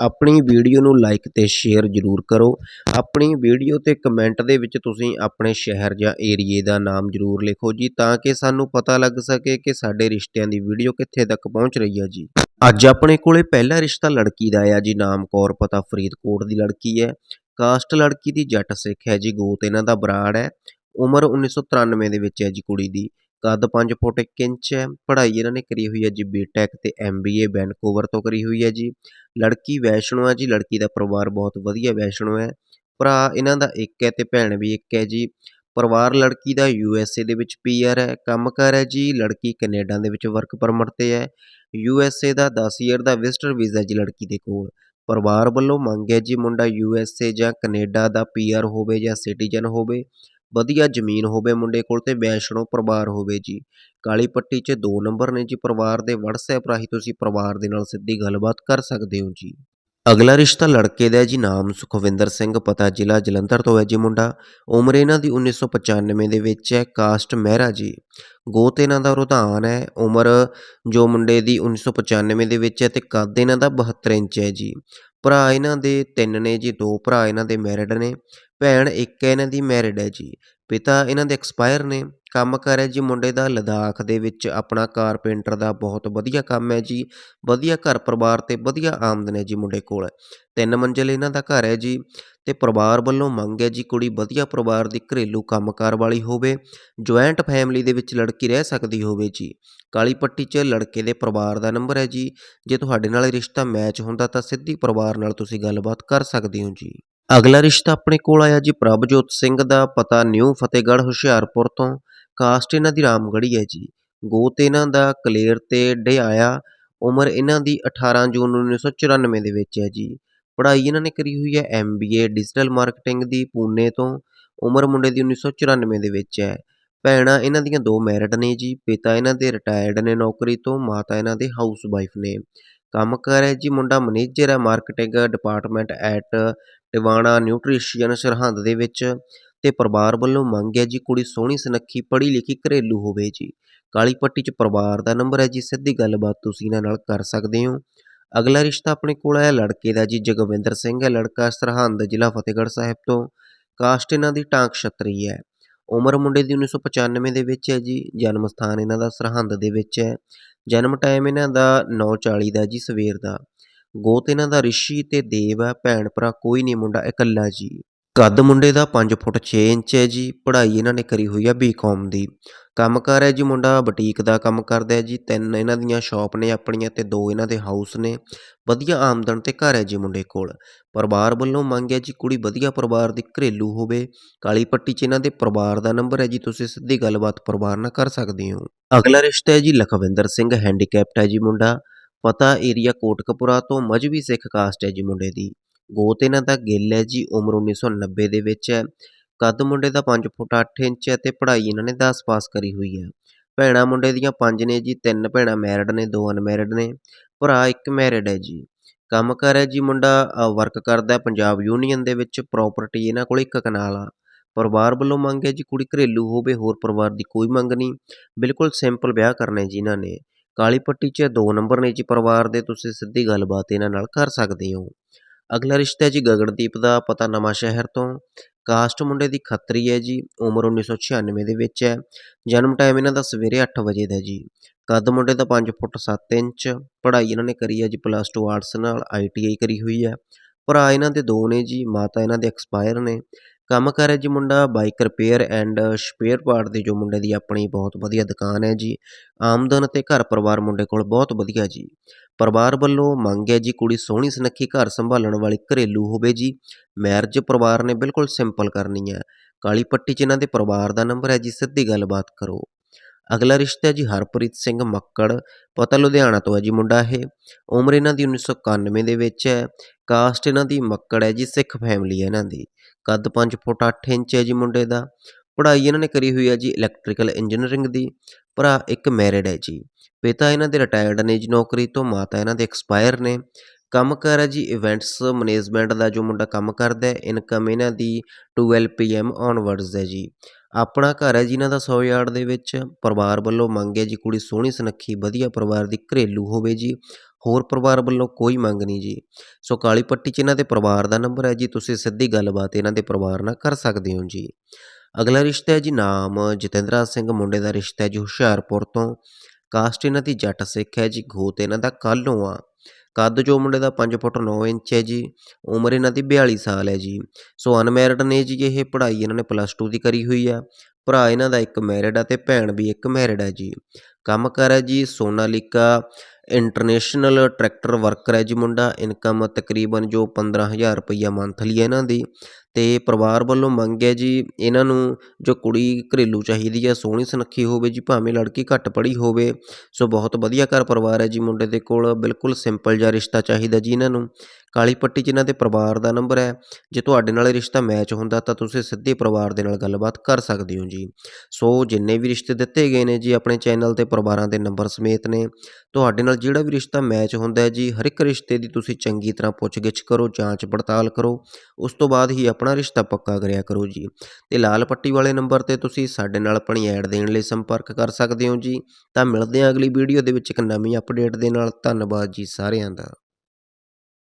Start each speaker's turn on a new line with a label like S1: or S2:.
S1: ਆਪਣੀ ਵੀਡੀਓ ਨੂੰ ਲਾਈਕ ਤੇ ਸ਼ੇਅਰ ਜ਼ਰੂਰ ਕਰੋ। ਆਪਣੀ ਵੀਡੀਓ ਤੇ ਕਮੈਂਟ ਦੇ ਵਿੱਚ ਤੁਸੀਂ ਆਪਣੇ ਸ਼ਹਿਰ ਜਾਂ ਏਰੀਏ ਦਾ ਨਾਮ ਜ਼ਰੂਰ ਲਿਖੋ ਜੀ, ਤਾਂ ਕਿ ਸਾਨੂੰ ਪਤਾ ਲੱਗ ਸਕੇ ਕਿ ਸਾਡੇ ਰਿਸ਼ਤਿਆਂ ਦੀ ਵੀਡੀਓ ਕਿੱਥੇ ਤੱਕ ਪਹੁੰਚ ਰਹੀ ਹੈ ਜੀ। ਅੱਜ ਆਪਣੇ ਕੋਲੇ ਪਹਿਲਾ ਰਿਸ਼ਤਾ ਲੜਕੀ ਦਾ ਆ ਜੀ, ਨਾਮ ਕੌਰ ਪਤਾ ਫਰੀਦਕੋਟ ਦੀ ਲੜਕੀ ਹੈ। ਕਾਸਟ ਲੜਕੀ ਦੀ ਜੱਟ ਸਿੱਖ ਹੈ ਜੀ, ਗੋਤ ਇਹਨਾਂ ਦਾ ਬਰਾੜ ਹੈ। ਉਮਰ 1993 ਦੇ ਵਿੱਚ ਹੈ ਜੀ ਕੁੜੀ ਦੀ। ਕੱਦ ਪੰਜ ਫੁੱਟ ਇੱਕ ਇੰਚ ਹੈ। ਪੜ੍ਹਾਈ ਇਹਨਾਂ ਨੇ ਕਰੀ ਹੋਈ ਹੈ ਜੀ ਬੀਟੈਕ ਬੀ ਏ ਵੈਨਕੂਵਰ ਤੋਂ ਕਰੀ ਹੋਈ ਹੈ ਜੀ। ਲੜਕੀ ਵੈਸ਼ਨੋ ਹੈ ਜੀ, ਲੜਕੀ ਦਾ ਪਰਿਵਾਰ ਬਹੁਤ ਵਧੀਆ ਵੈਸ਼ਨੋ ਹੈ। ਭਰਾ ਇਹਨਾਂ ਦਾ ਇੱਕ ਹੈ ਅਤੇ ਭੈਣ ਵੀ ਇੱਕ ਹੈ ਜੀ। ਪਰਿਵਾਰ ਲੜਕੀ ਦਾ ਯੂ ਐਸ ਏ ਦੇ ਵਿੱਚ ਪੀ ਆਰ ਹੈ, ਕੰਮ ਕੰਮਕਾਰ ਹੈ ਜੀ। ਲੜਕੀ ਕੈਨੇਡਾ ਦੇ ਵਿੱਚ ਵਰਕ ਪਰਮਿਟ ਤੇ ਹੈ। ਯੂ ਐਸ ਏ ਦਾ 10 ਈਅਰ ਦਾ ਵਿਜ਼ਟਰ ਵੀਜ਼ਾ ਜੀ ਲੜਕੀ ਦੇ ਕੋਲ। ਪਰਿਵਾਰ ਵੱਲੋਂ ਮੰਗ ਹੈ ਜੀ ਮੁੰਡਾ ਯੂ ਐਸ ਏ ਜਾਂ ਕੈਨੇਡਾ ਦਾ ਪੀ ਆਰ ਹੋਵੇ ਜਾਂ ਸਿਟੀਜ਼ਨ ਹੋਵੇ। ਵਧੀਆ ਜ਼ਮੀਨ ਹੋਵੇ ਮੁੰਡੇ ਕੋਲ ਤੇ ਵੈਸ਼ਨੋ ਪਰਿਵਾਰ ਹੋਵੇ ਜੀ। ਕਾਲੀ ਪੱਟੀ 'ਚ ਦੋ ਨੰਬਰ ਨੇ ਜੀ ਪਰਿਵਾਰ ਦੇ। WhatsApp ਰਾਹੀਂ ਤੁਸੀਂ ਪਰਿਵਾਰ ਦੇ ਨਾਲ ਸਿੱਧੀ ਗੱਲਬਾਤ ਕਰ ਸਕਦੇ ਹੋ ਜੀ। ਅਗਲਾ ਰਿਸ਼ਤਾ ਲੜਕੇ ਦਾ ਜੀ, ਨਾਮ ਸੁਖਵਿੰਦਰ ਸਿੰਘ, ਪਤਾ ਜ਼ਿਲ੍ਹਾ ਜਲੰਧਰ ਤੋਂ ਹੈ ਜੀ ਮੁੰਡਾ। ਉਮਰ ਇਹਨਾਂ ਦੀ 1995 ਦੇ ਵਿੱਚ ਹੈ, ਕਾਸਟ ਮਹਿਰਾ ਜੀ। ਗੋਤ ਇਹਨਾਂ ਦਾ ਰੁਧਾਨ ਹੈ। ਉਮਰ ਜੋ ਮੁੰਡੇ ਦੀ 1995 ਦੇ ਵਿੱਚ ਹੈ ਤੇ ਕੱਦ ਇਹਨਾਂ ਦਾ 72 ਇੰਚ ਹੈ ਜੀ। ਭਰਾ ਇਹਨਾਂ ਦੇ ਤਿੰਨ ਨੇ ਜੀ, ਦੋ ਭਰਾ ਇਹਨਾਂ ਦੇ ਮੈਰਿਡ ਨੇ, ਭੈਣ ਇੱਕ ਹੈ ਇਹਨਾਂ ਦੀ ਮੈਰਿਡ ਹੈ ਜੀ, ਪਿਤਾ ਇਹਨਾਂ ਦੇ ਐਕਸਪਾਇਰ ਨੇ। ਕੰਮ ਕਰ ਹੈ ਜੀ ਮੁੰਡੇ ਦਾ ਲਦਾਖ ਦੇ ਵਿੱਚ ਆਪਣਾ ਕਾਰਪੈਂਟਰ ਦਾ ਬਹੁਤ ਵਧੀਆ ਕੰਮ ਹੈ ਜੀ, ਵਧੀਆ ਘਰ ਪਰਿਵਾਰ ਤੇ ਵਧੀਆ ਆਮਦਨ ਹੈ ਜੀ ਮੁੰਡੇ ਕੋਲ। ਤਿੰਨ ਮੰਜ਼ਿਲ ਇਹਨਾਂ ਦਾ ਘਰ ਹੈ ਜੀ ਤੇ ਪਰਿਵਾਰ ਵੱਲੋਂ ਮੰਗ ਹੈ ਜੀ ਕੁੜੀ ਵਧੀਆ ਪਰਿਵਾਰ ਦੀ ਘਰੇਲੂ ਕੰਮਕਾਰ ਵਾਲੀ ਹੋਵੇ ਜੁਆਇੰਟ ਫੈਮਿਲੀ ਦੇ ਵਿੱਚ ਲੜਕੀ ਰਹਿ ਸਕਦੀ ਹੋਵੇ ਜੀ। ਕਾਲੀ ਪੱਟੀ 'ਚ ਲੜਕੇ ਦੇ ਪਰਿਵਾਰ ਦਾ ਨੰਬਰ ਹੈ ਜੀ, ਜੇ ਤੁਹਾਡੇ ਨਾਲ ਰਿਸ਼ਤਾ ਮੈਚ ਹੁੰਦਾ ਤਾਂ ਸਿੱਧੀ ਪਰਿਵਾਰ ਨਾਲ ਤੁਸੀਂ ਗੱਲਬਾਤ ਕਰ ਸਕਦੇ ਹੋ ਜੀ। ਅਗਲਾ ਰਿਸ਼ਤਾ ਆਪਣੇ ਕੋਲ ਆਇਆ ਜੀ ਪ੍ਰਭਜੋਤ ਸਿੰਘ ਦਾ, ਪਤਾ ਨਿਊ ਫਤਿਹਗੜ੍ਹ ਹੁਸ਼ਿਆਰਪੁਰ ਤੋਂ। ਕਾਸਟ ਇਹਨਾਂ ਦੀ ਰਾਮਗੜ੍ਹੀ ਹੈ ਜੀ। ਗੋਤ ਇਹਨਾਂ ਦਾ ਕਲੇਰ ਅਤੇ ਡਿਆਇਆ ਉਮਰ ਇਹਨਾਂ ਦੀ 18 ਜੂਨ 1994 ਦੇ ਵਿੱਚ ਹੈ ਜੀ। ਪੜ੍ਹਾਈ ਇਹਨਾਂ ਨੇ ਕਰੀ ਹੋਈ ਹੈ M B A digital marketing ਦੀ ਪੂਨੇ ਤੋਂ, ਉਮਰ ਮੁੰਡੇ ਦੀ 1994 ਦੇ ਵਿੱਚ ਹੈ। ਭੈਣਾਂ ਇਹਨਾਂ ਦੀਆਂ ਦੋ ਮੈਰਿਡ ਨੇ ਜੀ, ਪਿਤਾ ਇਹਨਾਂ ਦੇ ਰਿਟਾਇਰਡ ਨੇ ਨੌਕਰੀ ਤੋਂ, ਮਾਤਾ ਇਹਨਾਂ ਦੇ ਹਾਊਸ ਵਾਈਫ ਨੇ। ਕੰਮ ਕਰ ਹੈ ਜੀ ਮੁੰਡਾ ਮੈਨੇਜਰ ਹੈ marketing department at Tiwana nutrition Sirhind ਦੇ ਵਿੱਚ। ਤੇ ਪਰਿਵਾਰ ਵੱਲੋਂ ਮੰਗ ਹੈ ਜੀ, ਕੁੜੀ ਸੋਹਣੀ ਸੁਨੱਖੀ, ਪੜ੍ਹੀ ਲਿਖੀ, ਘਰੇਲੂ ਹੋਵੇ ਜੀ। ਕਾਲੀ ਪੱਟੀ 'ਚ ਪਰਿਵਾਰ ਦਾ ਨੰਬਰ ਹੈ ਜੀ, ਸਿੱਧੀ ਗੱਲਬਾਤ ਤੁਸੀਂ ਇਹਨਾਂ ਨਾਲ ਕਰ ਸਕਦੇ ਹੋ। ਅਗਲਾ ਰਿਸ਼ਤਾ ਆਪਣੇ ਕੋਲ ਆਇਆ ਲੜਕੇ ਦਾ ਜੀ, ਜਗਵਿੰਦਰ ਸਿੰਘ ਹੈ, ਲੜਕਾ ਸਰਹੰਦ, ਜ਼ਿਲ੍ਹਾ ਫਤਿਹਗੜ੍ਹ ਸਾਹਿਬ ਤੋਂ। ਕਾਸਟ ਇਹਨਾਂ ਦੀ ਟਾਂਕ ਛਤਰੀ ਹੈ। ਉਮਰ ਮੁੰਡੇ ਦੀ 1995 ਦੇ ਵਿੱਚ ਹੈ ਜੀ, ਜਨਮ ਸਥਾਨ ਇਹਨਾਂ ਦਾ ਸਰਹੰਦ ਦੇ ਵਿੱਚ ਹੈ। ਜਨਮ ਟਾਈਮ ਇਹਨਾਂ ਦਾ 9:40 ਦਾ ਜੀ, ਸਵੇਰ ਦਾ। ਗੋਤ ਇਹਨਾਂ ਦਾ ਰਿਸ਼ੀ ਤੇ ਦੇਵ ਹੈ, ਭੈਣ ਭਰਾ ਕੋਈ ਨਹੀਂ, ਮੁੰਡਾ ਇਕੱਲਾ ਜੀ। ਕੱਦ ਮੁੰਡੇ ਦਾ 5 ਫੁੱਟ 6 ਇੰਚ ਹੈ ਜੀ, ਪੜ੍ਹਾਈ ਇਹਨਾਂ ਨੇ ਕਰੀ ਹੋਈ ਹੈ ਬੀਕਾਮ ਦੀ। ਕੰਮਕਾਰ ਹੈ ਜੀ ਮੁੰਡਾ, ਬੁਟੀਕ ਦਾ ਕੰਮ ਕਰਦਾ ਹੈ ਜੀ, ਤਿੰਨ ਇਹਨਾਂ ਦੀਆਂ ਸ਼ਾਪ ਨੇ ਆਪਣੀਆਂ ਤੇ ਦੋ ਇਹਨਾਂ ਦੇ ਹਾਊਸ ਨੇ। ਵਧੀਆ ਆਮਦਨ ਤੇ ਘਰ ਹੈ ਜੀ ਮੁੰਡੇ ਕੋਲ। ਪਰਿਵਾਰ ਵੱਲੋਂ ਮੰਗ ਹੈ ਜੀ ਕੁੜੀ ਵਧੀਆ ਪਰਿਵਾਰ ਦੀ ਘਰੇਲੂ ਹੋਵੇ। ਕਾਲੀ ਪੱਟੀ 'ਚ ਇਹਨਾਂ ਦੇ ਪਰਿਵਾਰ ਦਾ ਨੰਬਰ ਹੈ ਜੀ, ਤੁਸੀਂ ਸਿੱਧੀ ਗੱਲਬਾਤ ਪਰਿਵਾਰ ਨਾਲ ਕਰ ਸਕਦੇ ਹੋ। ਅਗਲਾ ਰਿਸ਼ਤਾ ਹੈ ਜੀ ਲਖਵਿੰਦਰ ਸਿੰਘ, ਹੈਂਡੀਕੈਪਟ ਹੈ ਜੀ ਮੁੰਡਾ। ਪਤਾ ਏਰੀਆ ਕੋਟਕਪੁਰਾ ਤੋਂ ਮਜਬੀ ਸਿੱਖ ਕਾਸਟ ਹੈ ਜੀ ਮੁੰਡੇ ਦੀ। ਗੋਤ ਇਹਨਾਂ ਦਾ ਗਿੱਲ ਹੈ ਜੀ, ਉਮਰ 1990 ਦੇ ਵਿੱਚ ਹੈ। ਕੱਦ ਮੁੰਡੇ ਦਾ 5 ਫੁੱਟ 8 ਇੰਚ ਹੈ ਤੇ ਪੜ੍ਹਾਈ ਇਹਨਾਂ ਨੇ 10 ਪਾਸ ਕਰੀ ਹੋਈ ਹੈ। ਭੈਣਾਂ ਮੁੰਡੇ ਦੀਆਂ ਪੰਜ ਨੇ ਜੀ, ਤਿੰਨ ਭੈਣਾਂ ਮੈਰਿਡ ਨੇ, ਦੋ ਅਨਮੈਰਿਡ ਨੇ, ਭਰਾ ਇੱਕ ਮੈਰਿਡ ਹੈ ਜੀ। ਕੰਮ ਕਰ ਹੈ ਜੀ ਮੁੰਡਾ ਵਰਕ ਕਰਦਾ ਪੰਜਾਬ ਯੂਨੀਅਨ ਦੇ ਵਿੱਚ ਪ੍ਰਾਪਰਟੀ ਇਹਨਾਂ ਕੋਲ ਇੱਕ ਕਨਾਲ ਆ। ਪਰਿਵਾਰ ਵੱਲੋਂ ਮੰਗ ਹੈ ਜੀ, ਕੁੜੀ ਘਰੇਲੂ ਹੋਵੇ, ਹੋਰ ਪਰਿਵਾਰ ਦੀ ਕੋਈ ਮੰਗ ਨਹੀਂ। ਬਿਲਕੁਲ ਸਿੰਪਲ ਵਿਆਹ ਕਰਨਾ ਜੀ ਇਹਨਾਂ ਨੇ। ਕਾਲੀ ਪੱਟੀ 'ਚ ਦੋ ਨੰਬਰ ਨੇ ਜੀ ਪਰਿਵਾਰ ਦੇ, ਤੁਸੀਂ ਸਿੱਧੀ ਗੱਲਬਾਤ ਇਹਨਾਂ ਨਾਲ ਕਰ ਸਕਦੇ ਹੋ। ਅਗਲਾ ਰਿਸ਼ਤਾ ਹੈ ਜੀ ਗਗਨਦੀਪ ਦਾ, ਪਤਾ ਨਵਾਂ ਸ਼ਹਿਰ ਤੋਂ। ਕਾਸਟ ਮੁੰਡੇ ਦੀ ਖੱਤਰੀ ਹੈ ਜੀ, ਉਮਰ 1996 ਦੇ ਵਿੱਚ ਹੈ। ਜਨਮ ਟਾਈਮ ਇਹਨਾਂ ਦਾ ਸਵੇਰੇ 8 ਵਜੇ ਦਾ ਜੀ। ਕੱਦ ਮੁੰਡੇ ਦਾ 5 ਫੁੱਟ 7 ਇੰਚ, ਪੜ੍ਹਾਈ ਇਹਨਾਂ ਨੇ ਕਰੀ ਹੈ ਜੀ ਪਲੱਸ 2 ਆਰਟਸ ਨਾਲ ਆਈਟੀਆਈ ਕਰੀ ਹੋਈ ਹੈ। ਭਰਾ ਇਹਨਾਂ ਦੇ ਦੋ ਨੇ ਜੀ, ਮਾਤਾ ਇਹਨਾਂ ਦੇ ਐਕਸਪਾਇਰ ਨੇ। ਕੰਮ ਕਰ ਹੈ ਜੀ ਮੁੰਡਾ bike repair and spare part ਦੀ ਜੋ ਮੁੰਡੇ ਦੀ ਆਪਣੀ ਬਹੁਤ ਵਧੀਆ ਦੁਕਾਨ ਹੈ ਜੀ। ਆਮਦਨ ਤੇ ਘਰ ਪਰਿਵਾਰ ਮੁੰਡੇ ਕੋਲ ਬਹੁਤ ਵਧੀਆ ਜੀ। ਪਰਿਵਾਰ ਵੱਲੋਂ ਮੰਗ ਹੈ ਜੀ ਕੁੜੀ ਸੋਹਣੀ ਸੁਨੱਖੀ ਘਰ ਸੰਭਾਲਣ ਵਾਲੀ ਘਰੇਲੂ ਹੋਵੇ ਜੀ। ਮੈਰਿਜ ਪਰਿਵਾਰ ਨੇ ਬਿਲਕੁਲ ਸਿੰਪਲ ਕਰਨੀ ਹੈ। ਕਾਲੀ ਪੱਟੀ 'ਚ ਇਹਨਾਂ ਦੇ ਪਰਿਵਾਰ ਦਾ ਨੰਬਰ ਹੈ ਜੀ। ਸਿੱਧੀ ਗੱਲਬਾਤ ਕਰੋ। ਅਗਲਾ ਰਿਸ਼ਤਾ ਜੀ ਹਰਪ੍ਰੀਤ ਸਿੰਘ ਮੱਕੜ, ਪਤਾ ਲੁਧਿਆਣਾ ਤੋਂ ਹੈ ਜੀ ਮੁੰਡਾ ਇਹ। ਉਮਰ ਇਹਨਾਂ ਦੀ 1991 ਦੇ ਵਿੱਚ ਹੈ। ਕਾਸਟ ਇਹਨਾਂ ਦੀ ਮੱਕੜ ਹੈ ਜੀ, ਸਿੱਖ ਫੈਮਿਲੀ ਹੈ ਇਹਨਾਂ ਦੀ। ਕੱਦ 5 ਫੁੱਟ 8 ਇੰਚ ਹੈ ਜੀ ਮੁੰਡੇ ਦਾ। ਪੜ੍ਹਾਈ ਇਹਨਾਂ ਨੇ ਕਰੀ ਹੋਈ ਹੈ ਜੀ ਇਲੈਕਟ੍ਰੀਕਲ ਇੰਜੀਨੀਅਰਿੰਗ ਦੀ। ਭਰਾ ਇੱਕ ਮੈਰਿਡ ਹੈ ਜੀ। ਪਿਤਾ ਇਹਨਾਂ ਦੇ ਰਿਟਾਇਰਡ ਨੇ ਜੀ, ਨੌਕਰੀ ਤੋਂ ਮਾਤਾ ਇਹਨਾਂ ਦੇ ਐਕਸਪਾਇਰ ਨੇ। ਕੰਮ ਕਰ ਹੈ ਜੀ ਇਵੈਂਟਸ ਮੈਨੇਜਮੈਂਟ ਦਾ ਜੋ ਮੁੰਡਾ ਕੰਮ ਕਰਦਾ ਹੈ। ਇਨਕਮ ਇਹਨਾਂ ਦੀ 12 ਪੀਐਮ ਔਨਵਰਡਸ ਹੈ ਜੀ। ਆਪਣਾ ਘਰ ਹੈ ਜੀ ਇਹਨਾਂ ਦਾ ਸੌ ਯਾਰਡ ਦੇ ਵਿੱਚ ਪਰਿਵਾਰ ਵੱਲੋਂ ਮੰਗ ਹੈ ਜੀ ਕੁੜੀ ਸੋਹਣੀ ਸੁਨੱਖੀ, ਵਧੀਆ ਪਰਿਵਾਰ ਦੀ ਘਰੇਲੂ ਹੋਵੇ ਜੀ, ਹੋਰ ਪਰਿਵਾਰ ਵੱਲੋਂ ਕੋਈ ਮੰਗ ਨਹੀਂ ਜੀ। ਸੋ ਕਾਲੀ ਪੱਟੀ 'ਚ ਇਹਨਾਂ ਦੇ ਪਰਿਵਾਰ ਦਾ ਨੰਬਰ ਹੈ ਜੀ, ਤੁਸੀਂ ਸਿੱਧੀ ਗੱਲਬਾਤ ਇਹਨਾਂ ਦੇ ਪਰਿਵਾਰ ਨਾਲ ਕਰ ਸਕਦੇ ਹੋ ਜੀ। ਅਗਲਾ ਰਿਸ਼ਤਾ ਹੈ ਜੀ ਨਾਮ ਜਤਿੰਦਰਾ ਸਿੰਘ, ਮੁੰਡੇ ਦਾ ਰਿਸ਼ਤਾ ਹੈ ਜੀ ਹੁਸ਼ਿਆਰਪੁਰ ਤੋਂ। ਕਾਸਟ ਇਹਨਾਂ ਦੀ ਜੱਟ ਸਿੱਖ ਹੈ ਜੀ, ਗੋਤ ਇਹਨਾਂ ਦਾ ਕਾਲੋਂ ਆ। ਕੱਦ ਜੋ ਮੁੰਡੇ ਦਾ 5 ਫੁੱਟ 9 ਇੰਚ ਹੈ ਜੀ, ਉਮਰ ਇਹਨਾਂ ਦੀ 42 ਸਾਲ ਹੈ ਜੀ। ਸੋ ਅਨਮੈਰਿਡ ਨੇ ਜੀ, ਇਹ ਪੜ੍ਹਾਈ ਇਹਨਾਂ ਨੇ ਪਲੱਸ 2 ਦੀ ਕਰੀ ਹੋਈ ਆ। ਭਰਾ ਇਹਨਾਂ ਦਾ ਇੱਕ ਮੈਰਿਡ ਆ ਤੇ ਭੈਣ ਵੀ ਇੱਕ ਮੈਰਿਡ ਹੈ ਜੀ। ਕੰਮ ਕਰ ਹੈ ਜੀ ਸੋਨਾਲੀਕਾ ਇੰਟਰਨੈਸ਼ਨਲ ਟਰੈਕਟਰ ਵਰਕਰ ਹੈ ਜੀ ਮੁੰਡਾ, ਇਨਕਮ ਤਕਰੀਬਨ ਜੋ 15000 ਰੁਪਈਆ ਮੰਥਲੀ ਹੈ ਇਹਨਾਂ ਦੀ ਤੇ ਪਰਿਵਾਰ ਵੱਲੋਂ ਮੰਗ ਹੈ ਜੀ ਇਹਨਾਂ ਨੂੰ ਜੋ ਕੁੜੀ ਘਰੇਲੂ ਚਾਹੀਦੀ ਹੈ, ਸੋਹਣੀ ਸੁਨੱਖੀ ਹੋਵੇ ਜੀ, ਭਾਵੇਂ ਲੜਕੀ ਘੱਟ ਪੜ੍ਹੀ ਹੋਵੇ, ਸੋ ਬਹੁਤ ਵਧੀਆ ਘਰ ਪਰਿਵਾਰ ਹੈ ਜੀ ਮੁੰਡੇ ਦੇ ਕੋਲ, ਬਿਲਕੁਲ ਸਿੰਪਲ ਜਿਹਾ ਰਿਸ਼ਤਾ ਚਾਹੀਦਾ ਜੀ ਇਹਨਾਂ ਨੂੰ। ਕਾਲੀ ਪੱਟੀ 'ਚ ਇਹਨਾਂ ਦੇ ਪਰਿਵਾਰ ਦਾ ਨੰਬਰ ਹੈ, ਜੇ ਤੁਹਾਡੇ ਨਾਲ ਰਿਸ਼ਤਾ ਮੈਚ ਹੁੰਦਾ ਤਾਂ ਤੁਸੀਂ ਸਿੱਧੇ ਪਰਿਵਾਰ ਦੇ ਨਾਲ ਗੱਲਬਾਤ ਕਰ ਸਕਦੇ ਹੋ ਜੀ। ਸੋ ਜਿੰਨੇ ਵੀ ਰਿਸ਼ਤੇ ਦਿੱਤੇ ਗਏ ਨੇ ਜੀ ਆਪਣੇ ਚੈਨਲ ਤੇ ਪਰਿਵਾਰਾਂ ਦੇ ਨੰਬਰ ਸਮੇਤ ਨੇ, ਤੁਹਾਡੇ ਨਾਲ ਜਿਹੜਾ ਵੀ ਰਿਸ਼ਤਾ ਮੈਚ ਹੁੰਦਾ ਹੈ ਜੀ, ਹਰ ਇੱਕ ਰਿਸ਼ਤੇ ਦੀ ਤੁਸੀਂ ਚੰਗੀ ਤਰ੍ਹਾਂ ਪੁੱਛਗਿੱਛ ਕਰੋ, ਜਾਂਚ ਪੜਤਾਲ ਕਰੋ, ਉਸ ਤੋਂ ਬਾਅਦ ਹੀ ਆਪਣਾ ਰਿਸ਼ਤਾ ਪੱਕਾ ਕਰਿਆ ਕਰੋ ਜੀ। ਤੇ ਲਾਲ ਪੱਟੀ ਵਾਲੇ ਨੰਬਰ ਤੇ ਤੁਸੀਂ ਸਾਡੇ ਨਾਲ ਆਪਣੀ ਐਡ ਦੇਣ ਲਈ ਸੰਪਰਕ ਕਰ ਸਕਦੇ ਹੋ ਜੀ। ਤਾਂ ਮਿਲਦੇ ਹਾਂ ਅਗਲੀ ਵੀਡੀਓ ਦੇ ਵਿੱਚ ਇੱਕ ਨਵੀਂ ਅਪਡੇਟ ਦੇ ਨਾਲ। ਧੰਨਵਾਦ ਜੀ ਸਾਰਿਆਂ ਦਾ।